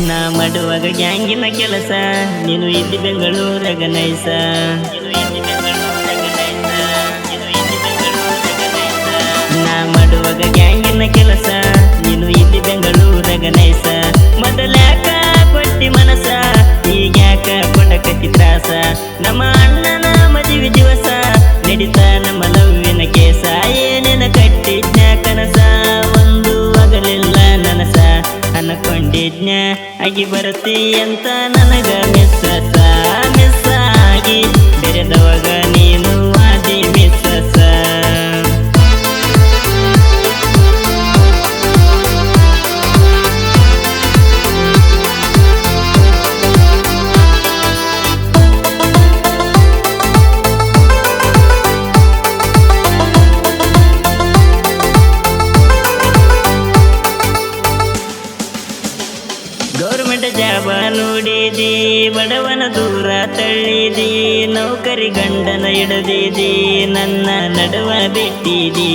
ಮಾಡುವಾಗ ಗ್ಯಾಂಗಿನ ಕೆಲಸ, ನೀನು ಇಲ್ಲಿ ಬೆಂಗಳೂರಾಗ ನೈಸ. ನಾ ಮಾಡುವಾಗ ಗ್ಯಾಂಗಿನ ಕೆಲಸ, ನೀನು ಇಲ್ಲಿ ಬೆಂಗಳೂರಾಗ ನೈಸ ಮೊದಲ ಕೊಟ್ಟಿ ಮನಸ ಈಗ್ಯಾಕ ಕೊಡಕತ್ತಿ ತ್ರಾಸ ನಮ್ಮ ಅಂತ ಅಂತ ನೋಡಿದಿ ಬಡವನ ದೂರ ತಳ್ಳಿದಿ ನೌಕರಿ ಗಂಡನ ಹಿಡದಿದಿ ನನ್ನ ನಡುವ ಬಿಟ್ಟಿದಿ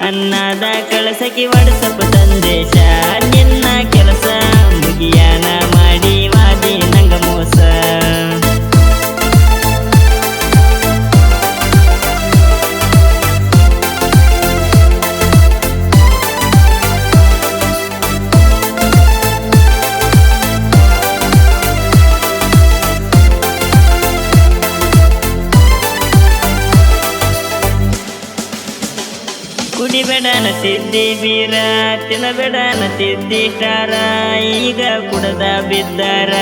ಅನ್ನದ ಕಳಸಕ್ಕೆ ಒಡಸಪ್ಪ ಸಂದೇಶ ನಿನ್ನ ಕೆಲಸ ಮುಗಿಯಾನ ಕುಡಿಬೇಡನ ತಿದ್ದಿ ಬೀರ ತಿನ್ನಬೇಡನ ಸಿದ್ದಿ ಕಾರ ಈಗ ಕುಡದ ಬಿದ್ದಾರ,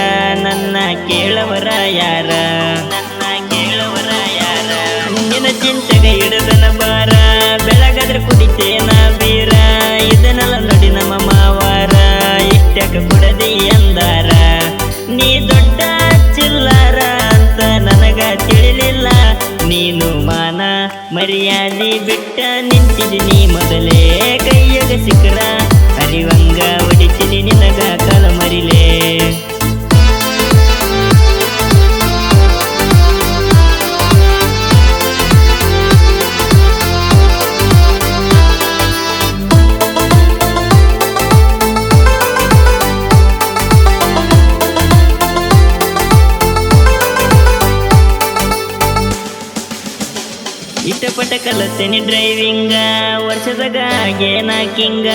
ನನ್ನ ಕೇಳವರ ಯಾರ? ನನ್ನ ಕೇಳವರ ಯಾರ? ನಿನ್ನ ಚಿಂತೆಗೆ ಹಿಡದನ ಬಾರ ಬೆಳಗಾದ್ರೆ ಕುಡಿತೇನ ಬೀರ, ಇದನ್ನೆಲ್ಲ ನೋಡಿ ನಮ್ಮ ಮಾವಾರ ಇಷ್ಟಕ ಕುಡದಿ ಎಂದಾರ? ನೀ ದೊಡ್ಡ ಚಿಲ್ಲಾರ ಅಂತ ನನಗ ತಿಳಿಲಿಲ್ಲ, ನೀನು ಮರ್ಯಾದೆ ಬಿಟ್ಟ ನಿಂತಿದ್ದೀನಿ ಮೊದಲೇ ಕೈಯಾಗ ಸಿಕ್ಕರ. ಅರಿವಂಗ ಹೊಡಿತೀನಿ ನಿನಗ. ಇಷ್ಟಪಟ್ಟ ಕಲಸ್ತೀನಿ ಡ್ರೈವಿಂಗ ವರ್ಷದಾಗ ನಾಕಿಂಗ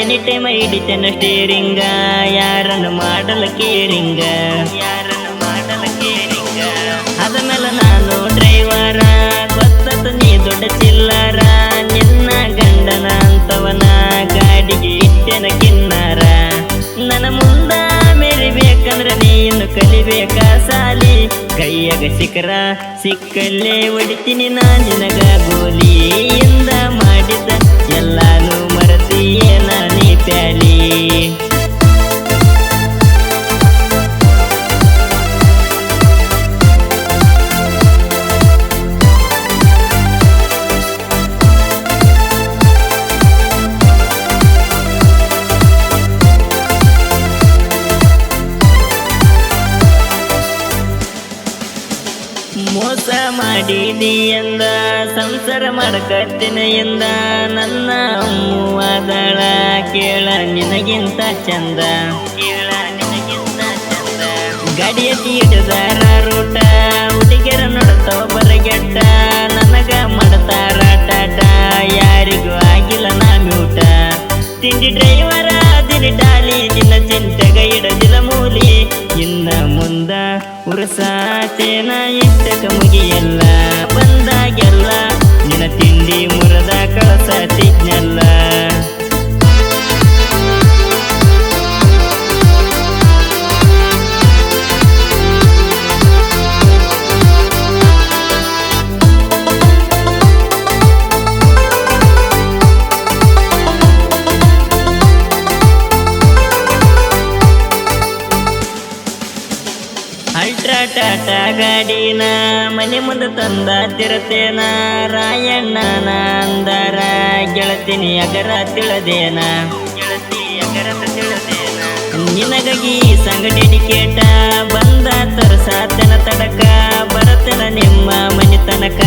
ಎನಿ ಟೈಮ್ ಹಿಡಿತೇನ ಸ್ಟೇರಿಂಗ ಯಾರನ್ನು ಮಾಡಲ ಕೇರಿಂಗ ಯಾರನ್ನು ಮಾಡಲ ಕೇರಿಂಗ ಅದಮೇಲೆ ನಾನು ಡ್ರೈವರ ಗೊತ್ತ ನೀ ದೊಡ್ಡ ಚಿಲ್ಲರ, ನಿನ್ನ ಗಂಡನ ಅಂತವನ, ಗಾಡಿಗೆ ಇಟ್ಟೆನ ಕಲಿಬೇಕ ಸಾಲಿ. ಕೈಯಾಗ ಸಿಕ್ಕರ ಸಿಕ್ಕಲ್ಲೇ ಹೊಡಿತೀನಿ ನಾ ನಿನಗ ಗೋಲಿ ಇಂದ ಮೋಸ ಮಾಡಿದಿ ಎಂದ, ಸಂಸಾರ ಮಾಡಕತ್ತಿನ ಎಂದ, ನನ್ನ ಅಮ್ಮುವಾದಳ ಕೇಳ ನಿನಗಿಂತ ಚಂದ. ಕೇಳ ನಿನಗಿಂತ ಚಂದ ಗಾಡಿಯ ತೀಟದಾರ ರೂಟ, ಹುಡುಗಿಯರ ನೋಡ್ತಾವ ಬರಗೆಟ್ಟ ನನಗ ಮಾಡ್ತಾರ ಟಾಟ, ಯಾರಿಗೂ ಆಗಿಲ್ಲ ನಾ ಊಟ ತಿಂಡಿ ಡ್ರೈವರ ದಿನ ಡಾಲಿ ನಿನ್ನ ಚಿಂತೆಗ ಉರಸಾತೇನ ಇಷ್ಟಕ ಮುಗಿಯಲ್ಲ ಬಂದಾಗೆಲ್ಲ ಅಲ್ಟ್ರಾ ಟಾಟಾ ಗಾಡಿನ ಮನೆ ಮುಂದೆ ತಂದ ತಿರತೇನ. ರಾಯಣ್ಣನ ಅಂದರ ಗೆಳತಿನಿ ಅಗರ ತಿಳದೇನ. ಗೆಳತಿ ಅಗರ ನಿನಗಾಗಿ ಸಂಘ ಡೆಡಿಕೇಟ ಬಂದ ತರಸಾತನ ತಡಕ, ಬರತನ ನಿಮ್ಮ ಮನೆ ತನಕ